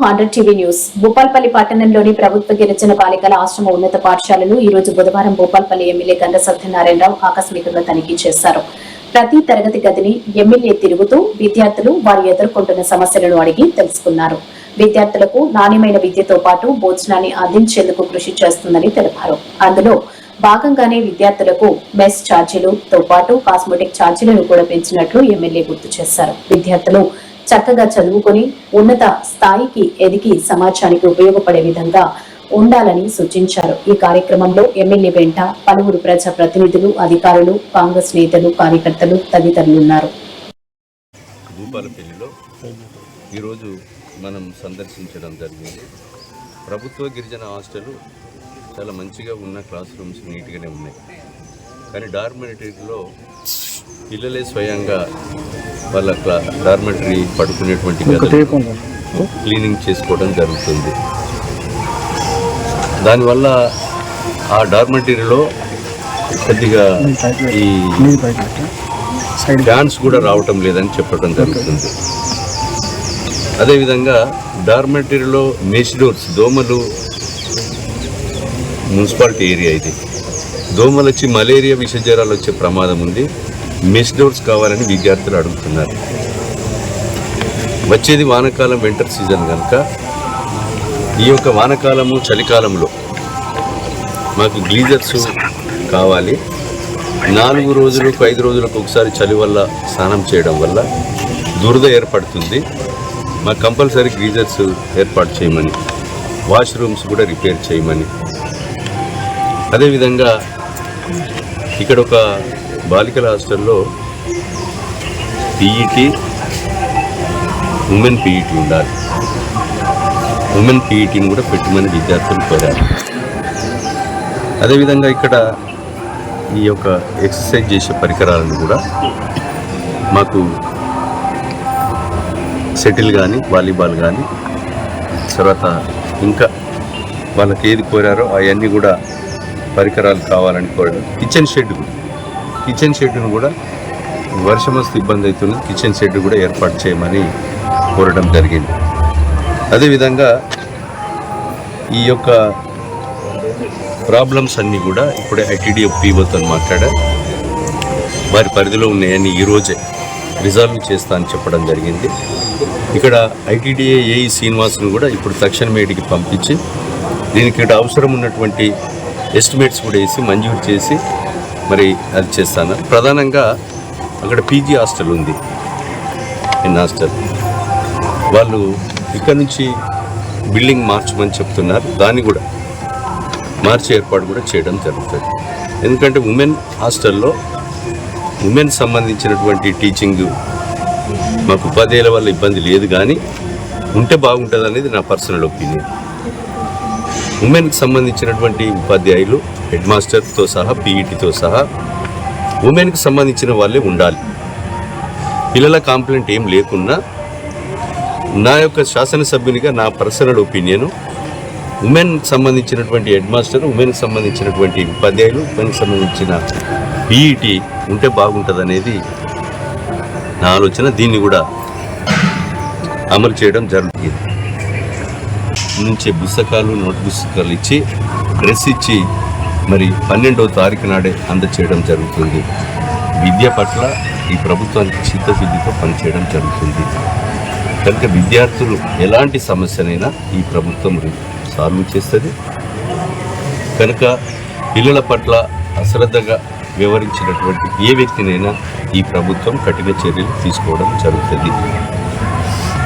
Hundred TV news. Bhupalpally పట్టణంలోని ప్రభుత్వ గిరిజన బాలికల ఆశ్రమ ఉన్నత పాఠశాలను ఈ రోజు బుధవారం భూపాల్పల్లి ఎమ్మెల్యే గంట సత్యనారాయణరావు ఆకస్మికంగా తనిఖీ చేశారు. ప్రతి తరగతి గదిని ఎమ్మెల్యే తిరుగుతూ విద్యార్థులు వారు ఎదుర్కొంటున్న సమస్యలను అడిగి తెలుసుకున్నారు. విద్యార్థులకు నాణ్యమైన విద్యతో పాటు భోజనాన్ని అందించేందుకు కృషి చేస్తుందని తెలిపారు. అందులో భాగంగానే విద్యార్థులకు మెస్ ఛార్జీలతో పాటు కాస్మెటిక్ ఛార్జీలను కూడా పెంచినట్లు ఎమ్మెల్యే గుర్తు చేశారు. విద్యార్థులు చక్కగా చదువుకొని ఉన్నత స్థాయికి ఎదిగి సమాజానికి ఉపయోగపడే విధంగా ఉండాలని సూచించారు. ఈ కార్యక్రమంలో ఎమ్మెల్యే వెంట పలువురు ప్రజా ప్రతినిధులు అధికారులు కాంగ్రెస్ నేతలు కార్యకర్తలు తదితరులు ఉన్నారు. ఈరోజు మనం సందర్శించడం జరిగింది. ప్రభుత్వ గిరిజన హాస్టల్ చాలా మంచిగా ఉన్న క్లాస్ రూమ్స్ నీట్గానే ఉన్నాయి. కానీ డార్మెటరీలో పిల్లలే స్వయంగా వాళ్ళ డార్మెటరీ పడుకునేటువంటి క్లీనింగ్ చేసుకోవడం జరుగుతుంది. దానివల్ల ఆ డార్మెటరీలో కొద్దిగా ఈ ఫ్యాన్స్ కూడా రావటం లేదని చెప్పడం జరుగుతుంది. అదేవిధంగా డార్మెటరీలో మెషిడోర్స్ దోమలు మున్సిపాలిటీ ఏరియా ఇది. దోమలు వచ్చి మలేరియా విష జ్వరాలు వచ్చే ప్రమాదం ఉంది. మెషిడోర్స్ కావాలని విద్యార్థులు అడుగుతున్నారు. వచ్చేది వానకాలం వింటర్ సీజన్ కనుక ఈ యొక్క వానకాలము చలికాలంలో మాకు గ్లీజర్స్ కావాలి. నాలుగు రోజులకు ఐదు రోజులకు ఒకసారి చలి వల్ల స్నానం చేయడం వల్ల దురద ఏర్పడుతుంది. మాకు కంపల్సరీ గ్లీజర్స్ ఏర్పాటు చేయమని వాష్రూమ్స్ కూడా రిపేర్ చేయమని. అదేవిధంగా ఇక్కడ ఒక బాలికల హాస్టల్లో పీఈటీ ఉమెన్ పీఈటీ ఉండాలి. ఉమెన్ పీఈటీని కూడా పెట్టమని విద్యార్థులు కోరారు. అదేవిధంగా ఇక్కడ ఈ యొక్క ఎక్సర్సైజ్ చేసే పరికరాలను కూడా మాకు సెటిల్ కానీ వాలీబాల్ కానీ తర్వాత ఇంకా వాళ్ళకి ఏది కోరారో అవన్నీ కూడా పరికరాలు కావాలని కోరడం. కిచెన్ షెడ్ కూడా. కిచెన్ షెడ్ను కూడా వర్షం వస్తే ఇబ్బంది అవుతుంది. కిచెన్ షెడ్ కూడా ఏర్పాటు చేయమని కోరడం జరిగింది. అదేవిధంగా ఈ యొక్క ప్రాబ్లమ్స్ అన్నీ కూడా ఇప్పుడే ఐటీడీఎఫ్ పీఓతో మాట్లాడా. వారి పరిధిలో ఉన్నాయని ఈరోజే రిజాల్వ్ చేస్తా అని చెప్పడం జరిగింది. ఇక్కడ ఐటీడీఏ ఏఈ శ్రీనివాస్ను కూడా ఇప్పుడు తక్షణమే ఇటుకి పంపించి దీనికి ఇక్కడ అవసరం ఉన్నటువంటి ఎస్టిమేట్స్ కూడా వేసి మంజూరు చేసి మరి అది చేస్తాను. ప్రధానంగా అక్కడ పీజీ హాస్టల్ ఉంది. In hostel. వాళ్ళు ఇక్కడ నుంచి బిల్డింగ్ మార్చమని చెప్తున్నారు. దాన్ని కూడా మార్చి ఏర్పాటు కూడా చేయడం జరుగుతుంది. ఎందుకంటే ఉమెన్ హాస్టల్లో ఉమెన్ సంబంధించినటువంటి టీచింగ్ మాకు ఉపాధ్యాయుల వల్ల ఇబ్బంది లేదు కానీ ఉంటే బాగుంటుంది అనేది నా పర్సనల్ ఒపీనియన్. ఉమెన్కి సంబంధించినటువంటి ఉపాధ్యాయులు హెడ్ మాస్టర్తో సహా పీఈటీతో సహా ఉమెన్కి సంబంధించిన వాళ్ళే ఉండాలి. పిల్లల కాంప్లైంట్ ఏం లేకున్నా నా యొక్క శాసనసభ్యునిగా నా పర్సనల్ ఒపీనియన్ ఉమెన్ సంబంధించినటువంటి హెడ్ మాస్టర్ ఉమెన్కి సంబంధించినటువంటి ఉపాధ్యాయులు ఉమెన్కి సంబంధించిన పీఈటీ ఉంటే బాగుంటుంది అనేది నా ఆలోచన. దీన్ని కూడా అమలు చేయడం జరుగుతుంది. నుంచి పుస్తకాలు నోట్ పుస్తకాలు ఇచ్చి డ్రెస్ ఇచ్చి మరి పన్నెండవ తారీఖు నాడే అందచేయడం జరుగుతుంది. విద్య పట్ల ఈ ప్రభుత్వానికి చిత్తశుద్ధితో పనిచేయడం జరుగుతుంది. కనుక విద్యార్థులు ఎలాంటి సమస్యనైనా ఈ ప్రభుత్వం సాల్వ్ చేస్తుంది. కనుక పిల్లల పట్ల అశ్రద్ధగా వివరించినటువంటి ఏ వ్యక్తినైనా ఈ ప్రభుత్వం కఠిన చర్యలు తీసుకోవడం జరుగుతుంది.